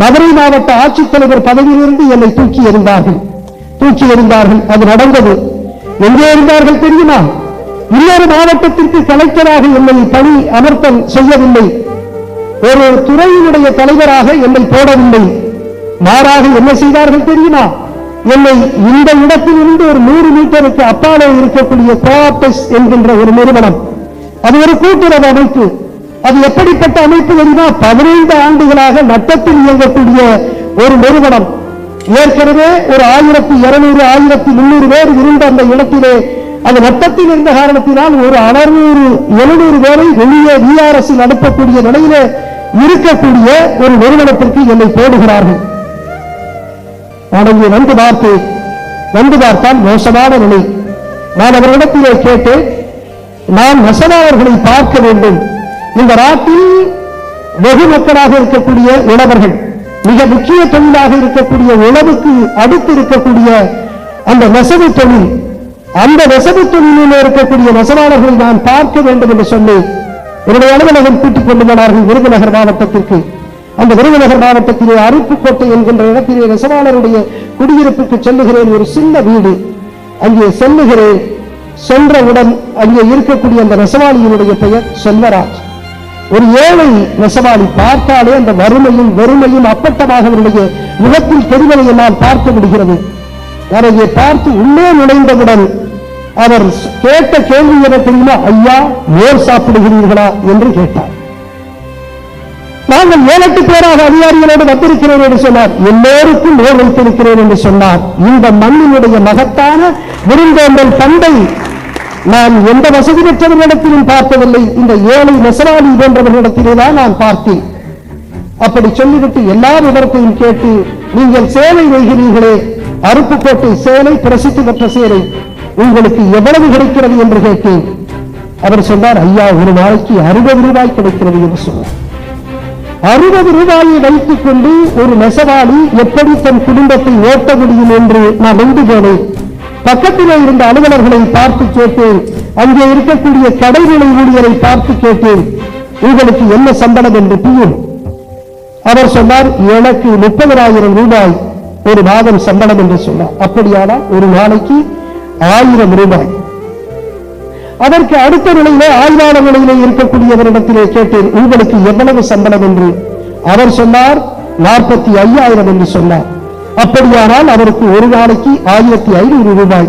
மதுரை மாவட்ட ஆட்சித்தலைவர் பதவியிலிருந்து என்னை தூக்கி எறிந்தார்கள். தூக்கி எறிந்தார்கள். அது நடந்தது. எங்கே இருந்தார்கள் தெரியுமா? இன்னொரு மாவட்டத்திற்கு கலெக்டராக என்னை பணி அமர்த்தம் செய்யவில்லை. ஒரு துறையினுடைய தலைவராக என்னை போடவில்லை. மாறாக என்ன செய்தார்கள் தெரியுமா? என்னை இந்த இடத்தில் இருந்து ஒரு நூறு மீட்டருக்கு அப்பாலே இருக்கக்கூடிய கோஆப்டஸ் என்கின்ற ஒரு நிறுவனம். அது ஒரு கூட்டுறவு அமைப்பு. அது எப்படிப்பட்ட அமைப்பு தெரியுமா? பதினைந்து ஆண்டுகளாக நட்டத்தில் இயங்கக்கூடிய ஒரு நிறுவனம். ஏற்கனவே ஒரு ஆயிரத்தி இருநூறு ஆயிரத்தி முன்னூறு பேர் இருந்த அந்த இடத்திலே அந்த நட்டத்தில் இருந்த காரணத்தினால் ஒரு அறுநூறு எழுநூறு பேரை வெளியே விஆர்எஸ் அனுப்பக்கூடிய நிலையிலே இருக்கக்கூடிய ஒரு நிறுவனத்திற்கு என்னை போடுகிறார்கள். நான் இங்கே வந்து பார்த்து நன்கு பார்த்தால் மோசமான நிலை. நான் அவர்களிடத்திலே கேட்டு நான் நெசவாளர்களை பார்க்க வேண்டும். இந்த நாட்டில் வெகு மக்களாக இருக்கக்கூடிய உழவர்கள் மிக முக்கிய தொழிலாக இருக்கக்கூடிய உழவுக்கு அடுத்து இருக்கக்கூடிய அந்த நெசவு தொழில் அந்த நெசவு தொழிலில் இருக்கக்கூடிய நெசவாளர்களை நான் பார்க்க வேண்டும் என்று சொல்லி என்னுடைய அலுவலகம் கூட்டிக் கொண்டு போனார்கள் விருதுநகர் மாவட்டத்திற்கு. அந்த விருதுநகர் மாவட்டத்திலே அருப்புக்கோட்டை என்கின்ற இடத்திலே நெசவாளருடைய குடியிருப்புக்கு செல்லுகிறேன் ஒரு சின்ன வீடு. அங்கே செல்லுகிறேன். சென்றவுடன் அங்கே இருக்கக்கூடிய அந்த நெசவாளியினுடைய பெயர் செல்வராஜ். ஒரு ஏழை நெசவாளி பார்த்தாலே அந்த வறுமையும் வெறுமையும் அப்பட்டமாக அவருடைய முகத்தில் தெரிவதை என்னால் பார்க்க முடிகிறது. நான் அதை பார்த்து உள்ளே நுழைந்தவுடன் அவர் கேட்ட கேள்வி என்ன தெரியுமா? ஐயா மோர் சாப்பிடுகிறீர்களா? என்று கேட்டார். நாங்கள் ஏழு எட்டு பேராக அதிகாரிகளோடு வந்திருக்கிறேன் என்று சொன்னார். எல்லோருக்கும் மோர் வைத்திருக்கிறேன் என்று சொன்னார். இந்த மண்ணினுடைய மகத்தான விருந்தோம்பல் பண்டை நான் எந்த வசதி பெற்றவர்களிடத்திலும் பார்த்ததில்லை. இந்த ஏழை நெசவாளி போன்றவர்களிடத்திலே தான் நான் பார்த்தேன். அப்படி சொல்லிவிட்டு எல்லா விவரத்தையும் கேட்டு நீங்கள் சேலை நெய்கிறீர்களே அருப்புக்கோட்டை சேலை பிரசித்தி பெற்ற சேலை உங்களுக்கு எவ்வளவு கிடைக்கிறது? என்று கேட்டேன். அவர் சொன்னார் ஐயா ஒரு நாளைக்கு அறுபது ரூபாய் கிடைக்கிறது என்று சொன்னார். அறுபது ரூபாயை வைத்துக் கொண்டு ஒரு நெசவாளி எப்படி தன் குடும்பத்தை ஓட்ட முடியும் என்று நான் நொந்து போனேன். பக்கத்திலே இருந்த அலுவலர்களை பார்த்து கேட்டேன். அங்கே இருக்கக்கூடிய கடைநிலை ஊழியரை பார்த்து கேட்டேன். உங்களுக்கு என்ன சம்பளம்? என்று பியூன் அவர் சொன்னார் எனக்கு முப்பதாயிரம் ரூபாய் ஒரு மாதம் சம்பளம் என்று சொன்னார். அப்படியானால் ஒரு நாளைக்கு ஆயிரம் ரூபாய். அதற்கு அடுத்த நிலையிலே ஆய்வாளர் நிலையிலே இருக்கக்கூடியவரிடத்திலே கேட்டேன் உங்களுக்கு எவ்வளவு சம்பளம்? என்று. அவர் சொன்னார் நாற்பத்தி ஐயாயிரம் என்று சொன்னார். அப்படியானால் அவருக்கு ஒரு நாளைக்கு ஆயிரத்தி ஐநூறு ரூபாய்.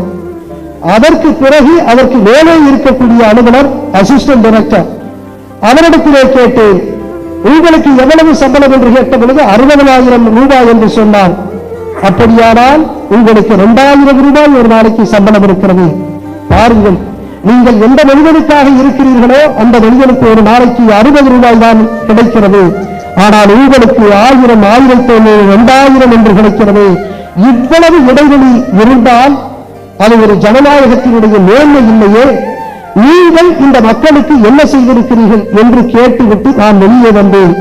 அதற்கு பிறகு அதற்கு மேலே இருக்கக்கூடிய அலுவலர் அசிஸ்டன்ட் டைரக்டர் அவரிடத்திலே கேட்டேன் உங்களுக்கு எவ்வளவு சம்பளம்? என்று கேட்ட பொழுது அறுபதாயிரம் ரூபாய் என்று சொன்னார். அப்படியானால் உங்களுக்கு இரண்டாயிரம் ரூபாய் ஒரு நாளைக்கு சம்பளம் இருக்கிறது. பாருங்கள் நீங்கள் எந்த மனிதனுக்காக இருக்கிறீர்களோ அந்த மனிதனுக்கு ஒரு நாளைக்கு அறுபது ரூபாய் தான் கிடைக்கிறது. ஆனால் உங்களுக்கு ஆயிரம் ஆயிரத்தி ஐநூறு இரண்டாயிரம் என்று கிடைக்கிறது இவ்வளவு இடைவெளி இருந்தால் அது ஒரு ஜனநாயகத்தினுடைய மேன்மை இல்லையே. நீங்கள் இந்த மக்களுக்கு என்ன செய்திருக்கிறீர்கள் என்று கேட்டுவிட்டு நான் வெளியே வந்தேன்.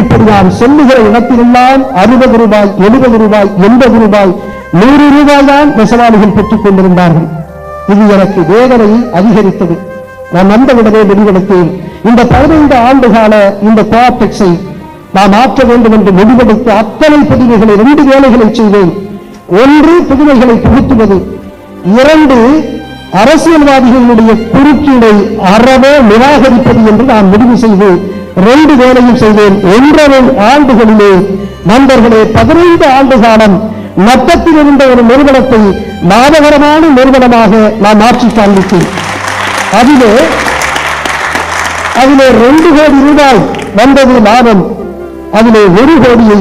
இப்படி நான் சொல்லுகிற இடத்திலெல்லாம் அறுபது ரூபாய் எழுபது ரூபாய் எண்பது ரூபாய் நூறு ரூபாய் தான் நெசவாளிகள் பெற்றுக் கொண்டிருந்தார்கள். இது எனக்கு வேதனையை அதிகரித்தது. நான் வந்தவுடனே முடிவெடுத்தேன் இந்த பதினைந்து ஆண்டு கால இந்த கோஆப்டெக்ஸை நான் மாற்ற வேண்டும் என்று முடிவெடுத்து அத்தனை புதுமைகளை ரெண்டு வேலைகளை செய்தேன். ஒன்று புதுமைகளை புகுத்துவது இரண்டு அரசியல்வாதிகளுடைய குறுக்கீடை அறவே நிராகரிப்பது என்று நான் முடிவு செய்து ரெண்டு வேலையும் செய்தேன். ஒன்றரை ஆண்டுகளிலே நண்பர்களே பதினைந்து ஆண்டு காலம் நட்டத்தில் இருந்த ஒரு நிறுவனத்தை லாபகரமான நிறுவனமாக நான் மாற்றி காண்பித்தேன். அதிலே அதிலே ரெண்டு கோடி ரூபாய் வந்தது லாபம். அதிலே ஒரு கோடியை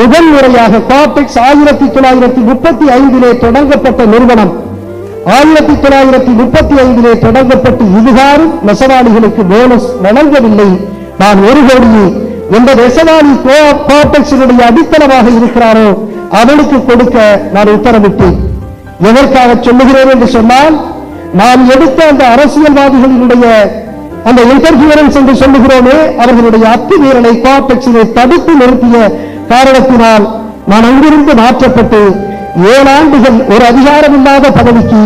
முதல் முறையாக காபெக்ஸ் ஆயிரத்தி தொள்ளாயிரத்தி முப்பத்தி ஐந்திலே தொடங்கப்பட்ட நிறுவனம். ஆயிரத்தி தொள்ளாயிரத்தி முப்பத்தி ஐந்திலே தொடங்கப்பட்டு இதுகாரும் நெசவாளிகளுக்கு போனஸ் வழங்கவில்லை. நான் ஒரு கோடியை எந்த நெசவாளி காபெக்ஸினுடைய அடித்தளமாக இருக்கிறாரோ அவனுக்கு கொடுக்க நான் உத்தரவிட்டேன். எதற்காக சொல்லுகிறேன் என்று சொன்னால் நான் எடுத்த அந்த அரசியல்வாதிகளினுடைய அந்த இன்டர்ஃபியரன்ஸ் என்று சொல்லுகிறோமே அவர்களுடைய அத்துமீறலை கோஆப்டெக்ஸினை தடுத்து நிறுத்திய காரணத்தினால் நான் அங்கிருந்து மாற்றப்பட்டு ஏழாண்டுகள் ஒரு அதிகாரமில்லாத பதவிக்கு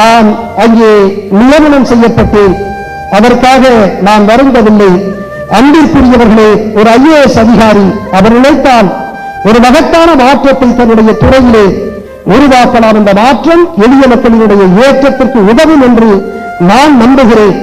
நான் அங்கே நியமனம் செய்யப்பட்டேன் அதற்காக நான் வருந்தவில்லை. அன்பிற்குரியவர்களே ஒரு ஐஏஎஸ் அதிகாரி அவர் நினைத்தால் ஒரு மகத்தான மாற்றத்தை தன்னுடைய துறையிலே உருவாக்கலாம். அந்த மாற்றம் எளிய மக்களினுடைய ஏற்றத்திற்கு உதவும் என்று நான் நம்புகிறேன்.